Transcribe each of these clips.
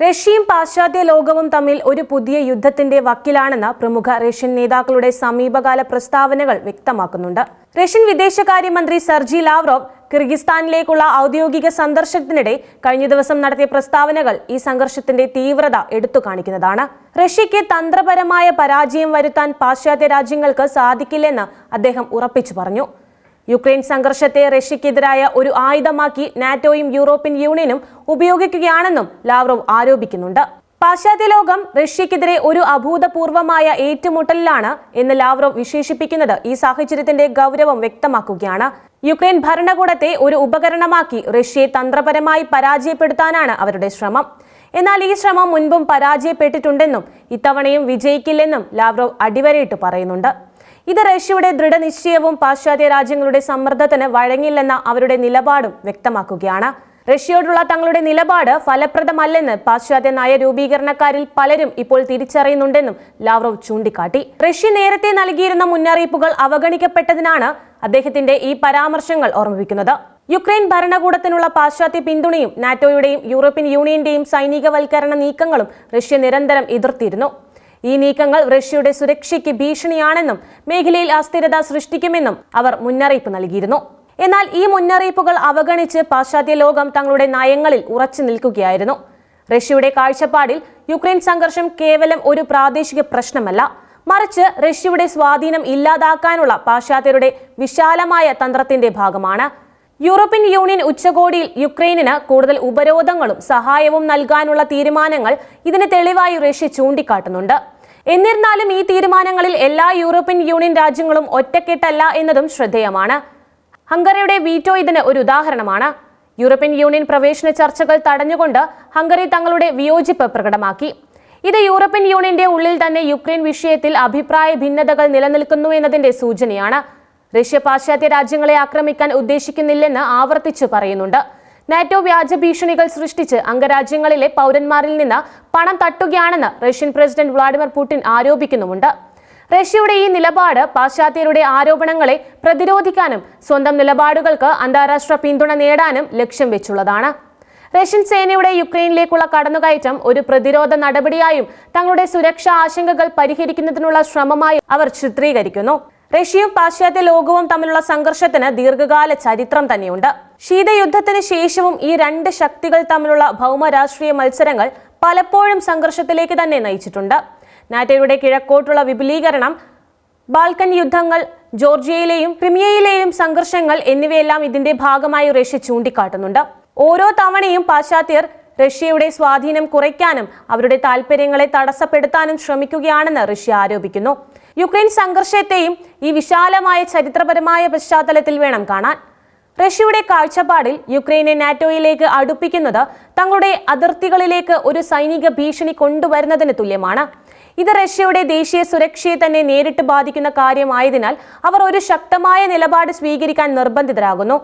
റഷ്യയും പാശ്ചാത്യ ലോകവും തമ്മിൽ ഒരു പുതിയ യുദ്ധത്തിന്റെ വക്കിലാണെന്ന് പ്രമുഖ റഷ്യൻ നേതാക്കളുടെ സമീപകാല പ്രസ്താവനകൾ വ്യക്തമാക്കുന്നുണ്ട്. റഷ്യൻ വിദേശകാര്യമന്ത്രി സർജി ലാവ്റോവ് കിർഗിസ്ഥാനിലേക്കുള്ള ഔദ്യോഗിക സന്ദർശനത്തിനിടെ കഴിഞ്ഞ ദിവസം നടത്തിയ പ്രസ്താവനകൾ ഈ സംഘർഷത്തിന്റെ തീവ്രത എടുത്തു കാണിക്കുന്നതാണ് റഷ്യയ്ക്ക് തന്ത്രപരമായ പരാജയം വരുത്താൻ പാശ്ചാത്യ രാജ്യങ്ങൾക്ക് സാധിക്കില്ലെന്ന് അദ്ദേഹം ഉറപ്പിച്ചു പറഞ്ഞു. യുക്രൈൻ സംഘർഷത്തെ റഷ്യക്കെതിരായ ഒരു ആയുധമാക്കി നാറ്റോയും യൂറോപ്യൻ യൂണിയനും ഉപയോഗിക്കുകയാണെന്നും ലാവ്റോവ് ആരോപിക്കുന്നുണ്ട്. പാശ്ചാത്യ ലോകം റഷ്യക്കെതിരെ ഒരു അഭൂതപൂർവമായ ഏറ്റുമുട്ടലിലാണ് എന്ന് ലാവ്റോവ് വിശേഷിപ്പിക്കുന്നത് ഈ സാഹചര്യത്തിന്റെ ഗൗരവം വ്യക്തമാക്കുകയാണ്. യുക്രൈൻ ഭരണകൂടത്തെ ഒരു ഉപകരണമാക്കി റഷ്യയെ തന്ത്രപരമായി പരാജയപ്പെടുത്താനാണ് അവരുടെ ശ്രമം. എന്നാൽ ഈ ശ്രമം മുൻപും പരാജയപ്പെട്ടിട്ടുണ്ടെന്നും ഇത്തവണയും വിജയിക്കില്ലെന്നും ലാവ്റോവ് അടിവരയിട്ട് പറയുന്നുണ്ട്. ഇത് റഷ്യയുടെ ദൃഢനിശ്ചയവും പാശ്ചാത്യ രാജ്യങ്ങളുടെ സമ്മർദ്ദത്തിന് വഴങ്ങില്ലെന്ന അവരുടെ നിലപാടും വ്യക്തമാക്കുകയാണ്. റഷ്യയോടുള്ള തങ്ങളുടെ നിലപാട് ഫലപ്രദമല്ലെന്ന് പാശ്ചാത്യ നയ രൂപീകരണക്കാരിൽ പലരും ഇപ്പോൾ തിരിച്ചറിയുന്നുണ്ടെന്നും ലാവ്റോവ് ചൂണ്ടിക്കാട്ടി. റഷ്യ നേരത്തെ നൽകിയിരുന്ന മുന്നറിയിപ്പുകൾ അവഗണിക്കപ്പെട്ടതിനാണ് അദ്ദേഹത്തിന്റെ ഈ പരാമർശങ്ങൾ ഓർമ്മിപ്പിക്കുന്നത്. യുക്രൈൻ ഭരണകൂടത്തിനുള്ള പാശ്ചാത്യ പിന്തുണയും നാറ്റോയുടെയും യൂറോപ്യൻ യൂണിയന്റെയും സൈനികവൽക്കരണ നീക്കങ്ങളും റഷ്യ നിരന്തരം എതിർത്തിരുന്നു. ഈ നീക്കങ്ങൾ റഷ്യയുടെ സുരക്ഷയ്ക്ക് ഭീഷണിയാണെന്നും മേഖലയിൽ അസ്ഥിരത സൃഷ്ടിക്കുമെന്നും അവർ മുന്നറിയിപ്പ് നൽകിയിരുന്നു. എന്നാൽ ഈ മുന്നറിയിപ്പുകൾ അവഗണിച്ച് പാശ്ചാത്യ ലോകം തങ്ങളുടെ നയങ്ങളിൽ ഉറച്ചു നിൽക്കുകയായിരുന്നു. റഷ്യയുടെ കാഴ്ചപ്പാടിൽ യുക്രൈൻ സംഘർഷം കേവലം ഒരു പ്രാദേശിക പ്രശ്നമല്ല. മറിച്ച് റഷ്യയുടെ സ്വാധീനം ഇല്ലാതാക്കാനുള്ള പാശ്ചാത്യരുടെ വിശാലമായ തന്ത്രത്തിന്റെ ഭാഗമാണ്. യൂറോപ്യൻ യൂണിയൻ ഉച്ചകോടിയിൽ യുക്രൈനിന് കൂടുതൽ ഉപരോധങ്ങളും സഹായവും നൽകാനുള്ള തീരുമാനങ്ങൾ ഇതിന് തെളിവായി റഷ്യ ചൂണ്ടിക്കാട്ടുന്നുണ്ട്. എന്നിരുന്നാലും ഈ തീരുമാനങ്ങളിൽ എല്ലാ യൂറോപ്യൻ യൂണിയൻ രാജ്യങ്ങളും ഒറ്റക്കെട്ടല്ല എന്നതും ശ്രദ്ധേയമാണ്. ഹംഗറിയുടെ വീറ്റോ ഇതിന് ഒരു ഉദാഹരണമാണ്. യൂറോപ്യൻ യൂണിയൻ പ്രവേശന ചർച്ചകൾ തടഞ്ഞുകൊണ്ട് ഹംഗറി തങ്ങളുടെ വിയോജിപ്പ് പ്രകടമാക്കി. ഇത് യൂറോപ്യൻ യൂണിയന്റെ ഉള്ളിൽ തന്നെ യുക്രൈൻ വിഷയത്തിൽ അഭിപ്രായ ഭിന്നതകൾ നിലനിൽക്കുന്നു എന്നതിന്റെ സൂചനയാണ്. റഷ്യ പാശ്ചാത്യ രാജ്യങ്ങളെ ആക്രമിക്കാൻ ഉദ്ദേശിക്കുന്നില്ലെന്ന് ആവർത്തിച്ചു പറയുന്നുണ്ട്. നാറ്റോ വ്യാജ ഭീഷണികൾ സൃഷ്ടിച്ച് അംഗരാജ്യങ്ങളിലെ പൗരന്മാരിൽ നിന്ന് പണം തട്ടുകയാണെന്ന് റഷ്യൻ പ്രസിഡന്റ് വ്ളാഡിമിർ പുടിൻ ആരോപിക്കുന്നുമുണ്ട്. റഷ്യയുടെ ഈ നിലപാട് പാശ്ചാത്യരുടെ ആരോപണങ്ങളെ പ്രതിരോധിക്കാനും സ്വന്തം നിലപാടുകൾക്ക് അന്താരാഷ്ട്ര പിന്തുണ നേടാനും ലക്ഷ്യം വെച്ചുള്ളതാണ്. റഷ്യൻ സേനയുടെ യുക്രൈനിലേക്കുള്ള കടന്നുകയറ്റം ഒരു പ്രതിരോധ നടപടിയായും തങ്ങളുടെ സുരക്ഷാ ആശങ്കകൾ പരിഹരിക്കുന്നതിനുള്ള ശ്രമമായും അവർ ചിത്രീകരിക്കുന്നു. റഷ്യയും പാശ്ചാത്യ ലോകവും തമ്മിലുള്ള സംഘർഷത്തിന് ദീർഘകാല ചരിത്രം തന്നെയുണ്ട്. ശീതയുദ്ധത്തിന് ശേഷവും ഈ രണ്ട് ശക്തികൾ തമ്മിലുള്ള ഭൗമരാഷ്ട്രീയ മത്സരങ്ങൾ പലപ്പോഴും സംഘർഷത്തിലേക്ക് തന്നെ നയിച്ചിട്ടുണ്ട്. നാറ്റോയുടെ കിഴക്കോട്ടുള്ള വിപുലീകരണം ബാൽക്കൻ യുദ്ധങ്ങൾ ജോർജിയയിലെയും ക്രിമിയയിലെയും സംഘർഷങ്ങൾ എന്നിവയെല്ലാം ഇതിന്റെ ഭാഗമായി റഷ്യ ചൂണ്ടിക്കാട്ടുന്നുണ്ട്. ഓരോ തവണയും പാശ്ചാത്യർ റഷ്യയുടെ സ്വാധീനം കുറയ്ക്കാനും അവരുടെ താൽപ്പര്യങ്ങളെ തടസ്സപ്പെടുത്താനും ശ്രമിക്കുകയാണെന്ന് റഷ്യ ആരോപിക്കുന്നു. യുക്രൈൻ സംഘർഷത്തെയും ഈ വിശാലമായ ചരിത്രപരമായ പശ്ചാത്തലത്തിൽ വേണം കാണാൻ. റഷ്യയുടെ കാഴ്ചപ്പാടിൽ യുക്രൈനെ നാറ്റോയിലേക്ക് അടുപ്പിക്കുന്നത് തങ്ങളുടെ അതിർത്തികളിലേക്ക് ഒരു സൈനിക ഭീഷണി കൊണ്ടുവരുന്നതിന് തുല്യമാണ്. ഇത് റഷ്യയുടെ ദേശീയ സുരക്ഷയെ തന്നെ നേരിട്ട് ബാധിക്കുന്ന കാര്യമായതിനാൽ അവർ ഒരു ശക്തമായ നിലപാട് സ്വീകരിക്കാൻ നിർബന്ധിതരാകുന്നു.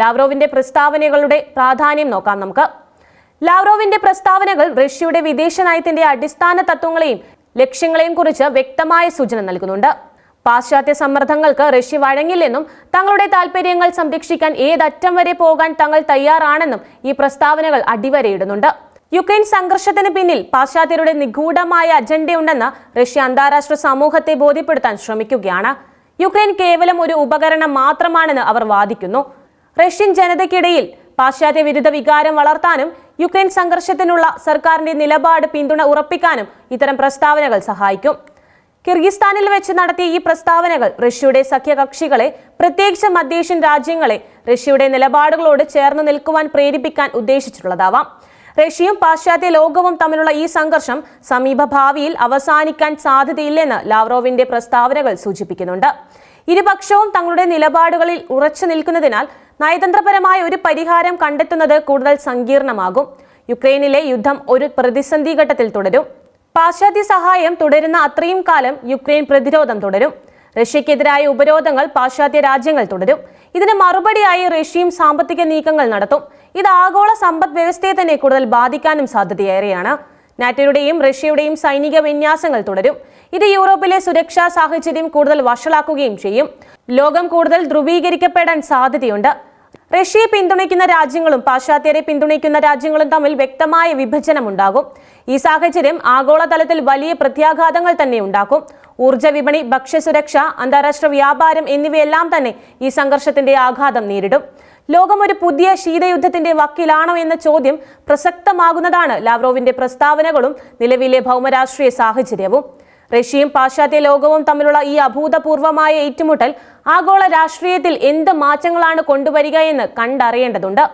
ലാവ്റോവിന്റെ പ്രസ്താവനകളുടെ പ്രാധാന്യം നോക്കാം നമുക്ക്. ലാവ്റോവിന്റെ പ്രസ്താവനകൾ റഷ്യയുടെ വിദേശ നയത്തിന്റെ അടിസ്ഥാന തത്വങ്ങളെയും ലക്ഷ്യങ്ങളെയും കുറിച്ച് വ്യക്തമായ സൂചന നൽകുന്നുണ്ട്. പാശ്ചാത്യ സമ്മർദ്ദങ്ങൾക്ക് റഷ്യ വഴങ്ങില്ലെന്നും തങ്ങളുടെ താൽപര്യങ്ങൾ സംരക്ഷിക്കാൻ ഏതറ്റം വരെ പോകാൻ തങ്ങൾ തയ്യാറാണെന്നും ഈ പ്രസ്താവനകൾ അടിവരയിടുന്നുണ്ട്. യുക്രൈൻ സംഘർഷത്തിന് പിന്നിൽ പാശ്ചാത്യരുടെ നിഗൂഢമായ അജണ്ടയുണ്ടെന്ന് റഷ്യ അന്താരാഷ്ട്ര സമൂഹത്തെ ബോധ്യപ്പെടുത്താൻ ശ്രമിക്കുകയാണ്. യുക്രൈൻ കേവലം ഒരു ഉപകരണം മാത്രമാണെന്ന് അവർ വാദിക്കുന്നു. റഷ്യൻ ജനതയ്ക്കിടയിൽ പാശ്ചാത്യ വിരുദ്ധ വികാരം വളർത്താനും യുക്രൈൻ സംഘർഷത്തിനുള്ള സർക്കാരിന്റെ നിലപാട് പിന്തുണ ഉറപ്പിക്കാനും ഇത്തരം പ്രസ്താവനകൾ സഹായിക്കും. കിർഗിസ്ഥാനിൽ വെച്ച് നടത്തിയ ഈ പ്രസ്താവനകൾ റഷ്യയുടെ സഖ്യകക്ഷികളെ പ്രത്യേകിച്ച് മധ്യേഷ്യൻ രാജ്യങ്ങളെ റഷ്യയുടെ നിലപാടുകളോട് ചേർന്ന് നിൽക്കുവാൻ പ്രേരിപ്പിക്കാൻ ഉദ്ദേശിച്ചിട്ടുള്ളതാവാം. റഷ്യയും പാശ്ചാത്യ ലോകവും തമ്മിലുള്ള ഈ സംഘർഷം സമീപ ഭാവിയിൽ അവസാനിക്കാൻ സാധ്യതയില്ലെന്ന് ലാവ്റോവിന്റെ പ്രസ്താവനകൾ സൂചിപ്പിക്കുന്നുണ്ട്. ഇരുപക്ഷവും തങ്ങളുടെ നിലപാടുകളിൽ ഉറച്ചു നിൽക്കുന്നതിനാൽ നയതന്ത്രപരമായ ഒരു പരിഹാരം കണ്ടെത്തുന്നത് കൂടുതൽ സങ്കീർണമാകും. യുക്രൈനിലെ യുദ്ധം ഒരു പ്രതിസന്ധി ഘട്ടത്തിൽ തുടരും. പാശ്ചാത്യ സഹായം തുടരുന്ന അത്രയും കാലം യുക്രൈൻ പ്രതിരോധം തുടരും. റഷ്യക്കെതിരായ ഉപരോധങ്ങൾ പാശ്ചാത്യ രാജ്യങ്ങൾ തുടരും. ഇതിന് മറുപടിയായി റഷ്യയും സാമ്പത്തിക നീക്കങ്ങൾ നടത്തും. ഇത് ആഗോള സമ്പദ് വ്യവസ്ഥയെ തന്നെ കൂടുതൽ ബാധിക്കാനും സാധ്യതയേറെയാണ്. നാറ്റോയുടെയും റഷ്യയുടെയും സൈനിക വിന്യാസങ്ങൾ തുടരും. ഇത് യൂറോപ്പിലെ സുരക്ഷാ സാഹചര്യം കൂടുതൽ വഷളാക്കുകയും ചെയ്യും. ലോകം കൂടുതൽ ധ്രുവീകരിക്കപ്പെടാൻ സാധ്യതയുണ്ട്. റഷ്യയെ പിന്തുണയ്ക്കുന്ന രാജ്യങ്ങളും പാശ്ചാത്യരെ പിന്തുണയ്ക്കുന്ന രാജ്യങ്ങളും തമ്മിൽ വ്യക്തമായ വിഭജനമുണ്ടാകും. ഈ സാഹചര്യം ആഗോളതലത്തിൽ വലിയ പ്രത്യാഘാതങ്ങൾ തന്നെ ഉണ്ടാക്കും. ഊർജ വിപണി ഭക്ഷ്യസുരക്ഷ അന്താരാഷ്ട്ര വ്യാപാരം എന്നിവയെല്ലാം തന്നെ ഈ സംഘർഷത്തിന്റെ ആഘാതം നേരിടും. ലോകം ഒരു പുതിയ ശീതയുദ്ധത്തിന്റെ വക്കിലാണോ എന്ന ചോദ്യം പ്രസക്തമാകുന്നതാണ് ലാവ്റോവിന്റെ പ്രസ്താവനകളും നിലവിലെ ഭൗമരാഷ്ട്രീയ സാഹചര്യവും. റഷ്യയും പാശ്ചാത്യ ലോകവും തമ്മിലുള്ള ഈ അഭൂതപൂർവമായ ഏറ്റുമുട്ടൽ ആഗോള രാഷ്ട്രീയത്തിൽ എന്ത് മാറ്റങ്ങളാണ് കൊണ്ടുവരിക എന്ന് കണ്ടറിയേണ്ടതുണ്ട്.